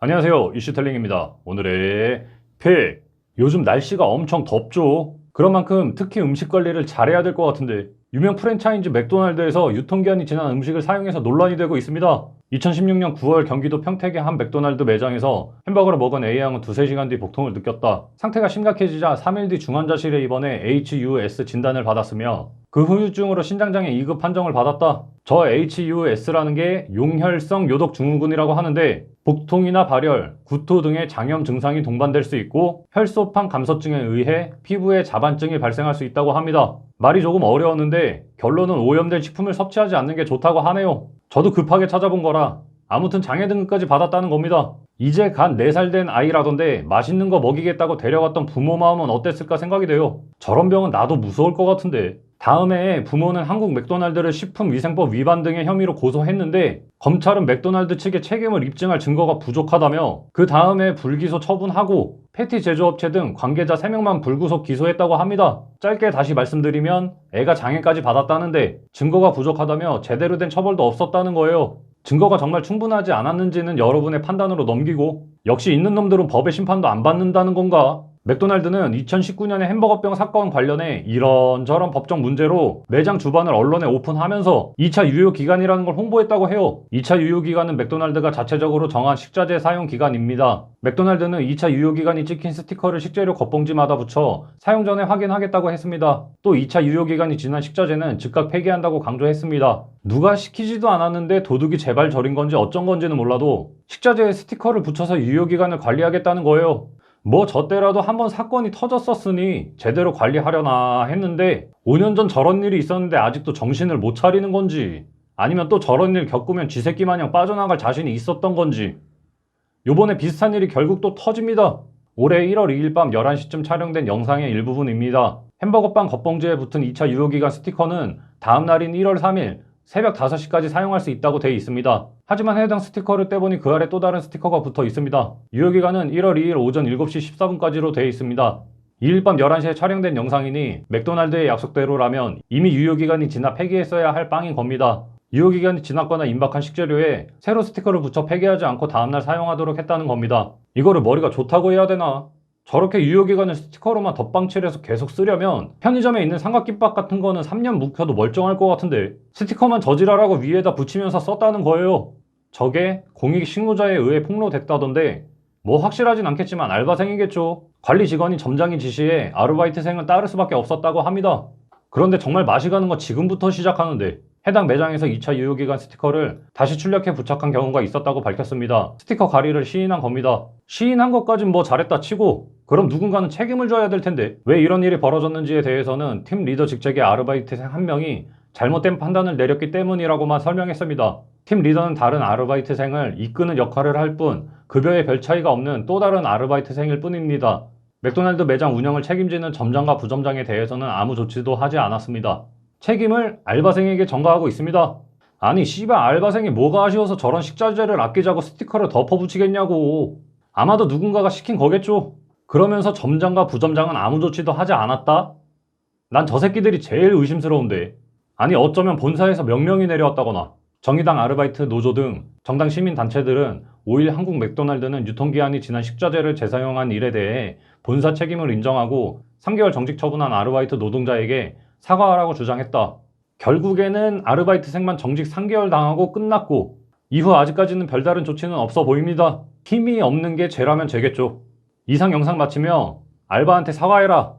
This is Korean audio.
안녕하세요. 이슈텔링입니다. 오늘의 픽. 요즘 날씨가 엄청 덥죠? 그런 만큼 특히 음식 관리를 잘해야 될 것 같은데 유명 프랜차이즈 맥도날드에서 유통기한이 지난 음식을 사용해서 논란이 되고 있습니다. 2016년 9월 경기도 평택의 한 맥도날드 매장에서 햄버거를 먹은 A양은 두세 시간 뒤 복통을 느꼈다. 상태가 심각해지자 3일 뒤 중환자실에 입원해 HUS 진단을 받았으며 그 후유증으로 신장장애 2급 판정을 받았다. 저 HUS라는 게 용혈성 요독 증후군이라고 하는데 복통이나 발열, 구토 등의 장염 증상이 동반될 수 있고 혈소판 감소증에 의해 피부에 자반증이 발생할 수 있다고 합니다. 말이 조금 어려웠는데 결론은 오염된 식품을 섭취하지 않는 게 좋다고 하네요. 저도 급하게 찾아본 거라 아무튼 장애 등급까지 받았다는 겁니다. 이제 간 4살 된 아이라던데 맛있는 거 먹이겠다고 데려갔던 부모 마음은 어땠을까 생각이 돼요. 저런 병은 나도 무서울 것 같은데. 다음에 부모는 한국 맥도날드를 식품위생법 위반 등의 혐의로 고소했는데 검찰은 맥도날드 측의 책임을 입증할 증거가 부족하다며 그 다음에 불기소 처분하고 패티 제조업체 등 관계자 3명만 불구속 기소했다고 합니다. 짧게 다시 말씀드리면 애가 장애까지 받았다는데 증거가 부족하다며 제대로 된 처벌도 없었다는 거예요. 증거가 정말 충분하지 않았는지는 여러분의 판단으로 넘기고 역시 있는 놈들은 법의 심판도 안 받는다는 건가? 맥도날드는 2019년에 햄버거병 사건 관련해 이런저런 법적 문제로 매장 주반을 언론에 오픈하면서 2차 유효 기간이라는 걸 홍보했다고 해요. 2차 유효 기간은 맥도날드가 자체적으로 정한 식자재 사용 기간입니다. 맥도날드는 2차 유효 기간이 찍힌 스티커를 식재료 겉봉지마다 붙여 사용 전에 확인하겠다고 했습니다. 또 2차 유효 기간이 지난 식자재는 즉각 폐기한다고 강조했습니다. 누가 시키지도 않았는데 도둑이 제발 저린 건지 어쩐 건지는 몰라도 식자재에 스티커를 붙여서 유효 기간을 관리하겠다는 거예요. 뭐 저 때라도 한번 사건이 터졌었으니 제대로 관리하려나 했는데 5년 전 저런 일이 있었는데 아직도 정신을 못 차리는 건지 아니면 또 저런 일 겪으면 쥐새끼 마냥 빠져나갈 자신이 있었던 건지 요번에 비슷한 일이 결국 또 터집니다. 올해 1월 2일 밤 11시쯤 촬영된 영상의 일부분입니다. 햄버거빵 겉봉지에 붙은 2차 유효기간 스티커는 다음 날인 1월 3일 새벽 5시까지 사용할 수 있다고 되어 있습니다. 하지만 해당 스티커를 떼보니 그 아래 또 다른 스티커가 붙어 있습니다. 유효기간은 1월 2일 오전 7시 14분까지로 되어 있습니다. 2일 밤 11시에 촬영된 영상이니 맥도날드의 약속대로라면 이미 유효기간이 지나 폐기했어야 할 빵인 겁니다. 유효기간이 지났거나 임박한 식재료에 새로 스티커를 붙여 폐기하지 않고 다음날 사용하도록 했다는 겁니다. 이거를 머리가 좋다고 해야 되나? 저렇게 유효기간을 스티커로만 덧방칠해서 계속 쓰려면 편의점에 있는 삼각김밥 같은 거는 3년 묵혀도 멀쩡할 것 같은데 스티커만 저지랄하고 위에다 붙이면서 썼다는 거예요. 저게 공익신고자에 의해 폭로됐다던데 뭐 확실하진 않겠지만 알바생이겠죠. 관리 직원이 점장이 지시해 아르바이트생은 따를 수밖에 없었다고 합니다. 그런데 정말 맛이 가는 거 지금부터 시작하는데 해당 매장에서 2차 유효기간 스티커를 다시 출력해 부착한 경우가 있었다고 밝혔습니다. 스티커 가리를 시인한 겁니다. 시인한 것까진 뭐 잘했다 치고 그럼 누군가는 책임을 져야 될 텐데 왜 이런 일이 벌어졌는지에 대해서는 팀 리더 직책의 아르바이트생 한 명이 잘못된 판단을 내렸기 때문이라고만 설명했습니다. 팀 리더는 다른 아르바이트생을 이끄는 역할을 할 뿐 급여에 별 차이가 없는 또 다른 아르바이트생일 뿐입니다. 맥도날드 매장 운영을 책임지는 점장과 부점장에 대해서는 아무 조치도 하지 않았습니다. 책임을 알바생에게 전가하고 있습니다. 아니 씨발 알바생이 뭐가 아쉬워서 저런 식자재를 아끼자고 스티커를 덮어붙이겠냐고. 아마도 누군가가 시킨 거겠죠. 그러면서 점장과 부점장은 아무 조치도 하지 않았다? 난 저 새끼들이 제일 의심스러운데. 아니 어쩌면 본사에서 명령이 내려왔다거나 정의당 아르바이트 노조 등 정당 시민단체들은 5일 한국 맥도날드는 유통기한이 지난 식자재를 재사용한 일에 대해 본사 책임을 인정하고 3개월 정직 처분한 아르바이트 노동자에게 사과하라고 주장했다. 결국에는 아르바이트생만 정직 3개월 당하고 끝났고 이후 아직까지는 별다른 조치는 없어 보입니다. 힘이 없는 게 죄라면 죄겠죠. 이상 영상 마치며 알바한테 사과해라.